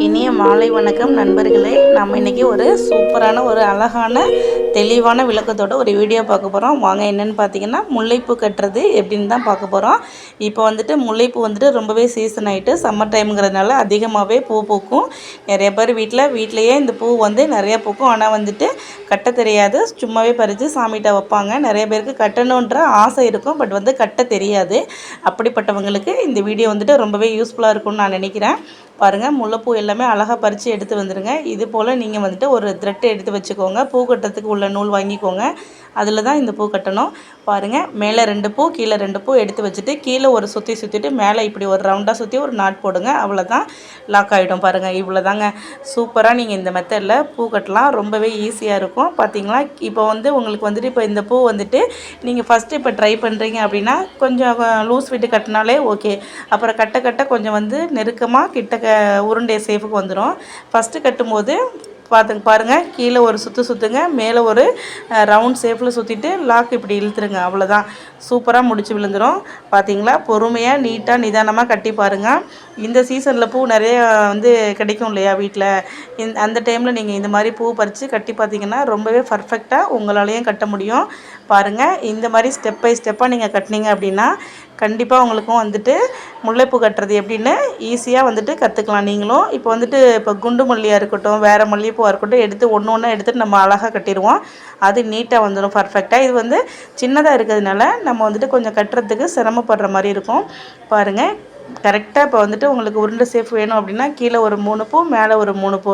இனிய மாலை வணக்கம் நண்பர்களே. நம்ம இன்றைக்கி ஒரு சூப்பரான ஒரு அழகான தெளிவான விளக்கத்தோட ஒரு வீடியோ பார்க்க போகிறோம் வாங்க என்னென்னு பார்த்தீங்கன்னா முல்லைப்பூ கட்டுறது எப்படின்னு தான் பார்க்க போகிறோம் இப்போ வந்துட்டு முல்லைப்பூ வந்துட்டு ரொம்பவே சீசன் ஆகிட்டு சம்மர் டைம்ங்கிறதுனால அதிகமாகவே பூ பூக்கும். நிறைய பேர் வீட்டில் வீட்டிலையே இந்த பூ வந்து நிறைய பூக்கும். ஆனால் வந்துட்டு கட்ட தெரியாது. சும்மாவே பறித்து சாமிகிட்ட வைப்பாங்க. நிறைய பேருக்கு கட்டணுன்ற ஆசை இருக்கும். பட் வந்து கட்ட தெரியாது. அப்படிப்பட்டவங்களுக்கு இந்த வீடியோ வந்துட்டு ரொம்பவே யூஸ்ஃபுல்லாக இருக்கும்னு நான் நினைக்கிறேன். பாருங்கள் முல்லைப்பூ எல்லாமே அழகாக பறித்து எடுத்து வந்துடுங்க இது போல் நீங்கள் வந்துட்டு ஒரு த்ரெட்டை எடுத்து வச்சுக்கோங்க. பூ கட்டுறதுக்கு உள்ள நூல் வாங்கிக்கோங்க. அதில் தான் இந்த பூ கட்டணும். பாருங்கள் மேலே ரெண்டு பூ கீழே ரெண்டு பூ எடுத்து வச்சுட்டு கீழே ஒரு சுற்றி சுற்றிட்டு மேலே இப்படி ஒரு ரவுண்டாக சுற்றி ஒரு நாட் போடுங்க. அவ்வளோதான் லாக் ஆகிடும் பாருங்கள் இவ்வளோ தாங்க சூப்பராக நீங்கள் இந்த மெத்தடில் பூ கட்டலாம். ரொம்பவே ஈஸியாக இருக்கும். பார்த்தீங்களா இப்போ வந்து உங்களுக்கு வந்துட்டு இப்போ இந்த பூ வந்துட்டு நீங்கள் ஃபஸ்ட்டு இப்போ ட்ரை பண்ணுறீங்க அப்படின்னா கொஞ்சம் லூஸ் விட்டு கட்டினாலே ஓகே அப்புறம் கட்ட கட்ட கொஞ்சம் வந்து நெருக்கமாக கிட்ட உருண்டை சேஃபுக்கு வந்துடும் ஃபஸ்ட்டு கட்டும்போது பார்த்துங்க பாருங்கள் கீழே ஒரு சுற்று சுற்றுங்க மேலே ஒரு ரவுண்ட் ஷேப்பில் சுற்றிட்டு லாக் இப்படி இழுத்துருங்க அவ்வளோதான் சூப்பராக முடிச்சு விழுந்துடும் பார்த்தீங்களா பொறுமையாக நீட்டாக நிதானமாக கட்டி பாருங்கள் இந்த சீசனில் பூ நிறைய வந்து கிடைக்கும் இல்லையா வீட்டில் இந் அந்த டைமில் நீங்கள் இந்த மாதிரி பூ பறித்து கட்டி பார்த்தீங்கன்னா ரொம்பவே பர்ஃபெக்டாக உங்களாலேயும் கட்ட முடியும். பாருங்கள் இந்த மாதிரி ஸ்டெப் பை ஸ்டெப்பாக நீங்கள் கட்டினீங்க அப்படின்னா கண்டிப்பாக உங்களுக்கும் வந்துட்டு முல்லைப்பூ கட்டுறது எப்படின்னு ஈஸியாக வந்துட்டு கற்றுக்கலாம் நீங்களும். இப்போ வந்துட்டு இப்போ குண்டு மல்லியாக இருக்கட்டும் வேறு மல்லிகைப்பூவாக இருக்கட்டும் எடுத்து ஒன்று ஒன்றா எடுத்துகிட்டு நம்ம அழகாக கட்டிடுவோம். அது நீட்டாக வந்துடும் பர்ஃபெக்டாக இது வந்து சின்னதாக இருக்கிறதுனால நம்ம வந்துட்டு கொஞ்சம் கட்டுறதுக்கு சிரமப்படுற மாதிரி இருக்கும். பாருங்கள் கரெக்டாக இப்போ வந்துட்டு உங்களுக்கு உருண்டை சேஃப் வேணும் அப்படின்னா கீழே ஒரு மூணு பூ மேலே ஒரு மூணு பூ.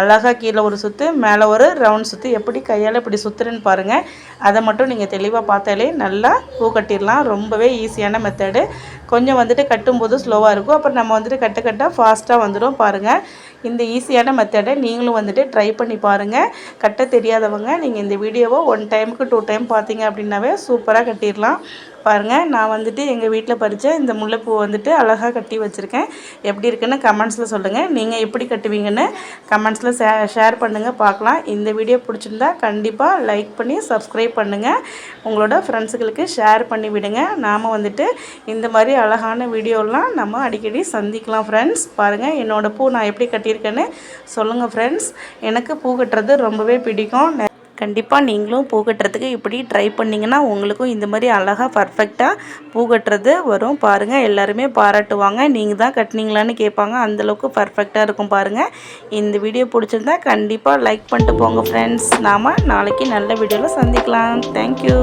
அழகாக கீழே ஒரு சுற்று மேலே ஒரு ரவுண்ட் சுற்று எப்படி கையால் இப்படி சுற்றுறேன்னு பாருங்கள் அதை மட்டும் நீங்கள் தெளிவாக பார்த்தாலே நல்லா பூ கட்டிடலாம். ரொம்பவே ஈஸியான மெத்தடு கொஞ்சம் வந்துட்டு கட்டும்போது ஸ்லோவாக இருக்கும். அப்புறம் நம்ம வந்துட்டு கட்ட கட்ட ஃபாஸ்ட்டாக வந்துடும் பாருங்கள் இந்த ஈஸியான மெத்தடை நீங்களும் வந்துட்டு ட்ரை பண்ணி பாருங்கள் கட்ட தெரியாதவங்க நீங்கள் இந்த வீடியோவை ஒன் டைமுக்கு டூ டைம் பார்த்தீங்க அப்படின்னாவே சூப்பராக கட்டிடலாம். பாருங்கள் நான் வந்துட்டு எங்கள் வீட்டில் பறித்த இந்த முல்லைப்பூ வந்துட்டு அழகாக கட்டி வச்சுருக்கேன். எப்படி இருக்குன்னு கமெண்ட்ஸில் சொல்லுங்கள் நீங்கள் எப்படி கட்டுவீங்கன்னு கமெண்ட்ஸில் ஷே ஷேர் பண்ணுங்கள் பார்க்கலாம். இந்த வீடியோ பிடிச்சிருந்தா கண்டிப்பாக லைக் பண்ணி சப்ஸ்கிரைப் பண்ணுங்கள் உங்களோட ஃப்ரெண்ட்ஸுகளுக்கு ஷேர் பண்ணி விடுங்க. நாம் வந்துட்டு இந்த மாதிரி அழகான வீடியோலாம் நம்ம அடிக்கடி சந்திக்கலாம் ஃப்ரெண்ட்ஸ் பாருங்கள் என்னோடய பூ நான் எப்படி கட்டியிருக்கேன்னு சொல்லுங்கள் ஃப்ரெண்ட்ஸ் எனக்கு பூ கட்டுறது ரொம்பவே பிடிக்கும். கண்டிப்பாக நீங்களும் பூ கட்டுறதுக்கு இப்படி ட்ரை பண்ணிங்கன்னா உங்களுக்கும் இந்த மாதிரி அழகாக பர்ஃபெக்டாக பூ கட்டுறது வரும். பாருங்கள் எல்லாருமே பாராட்டுவாங்க. நீங்கள் தான் கட்டினீங்களான்னு கேட்பாங்க. அந்தளவுக்கு பர்ஃபெக்டாக இருக்கும் பாருங்கள் இந்த வீடியோ பிடிச்சிருந்தா கண்டிப்பாக லைக் பண்ணிட்டு போங்க ஃப்ரெண்ட்ஸ் நாம் நாளைக்கு நல்ல வீடியோவில் சந்திக்கலாம். தேங்க்யூ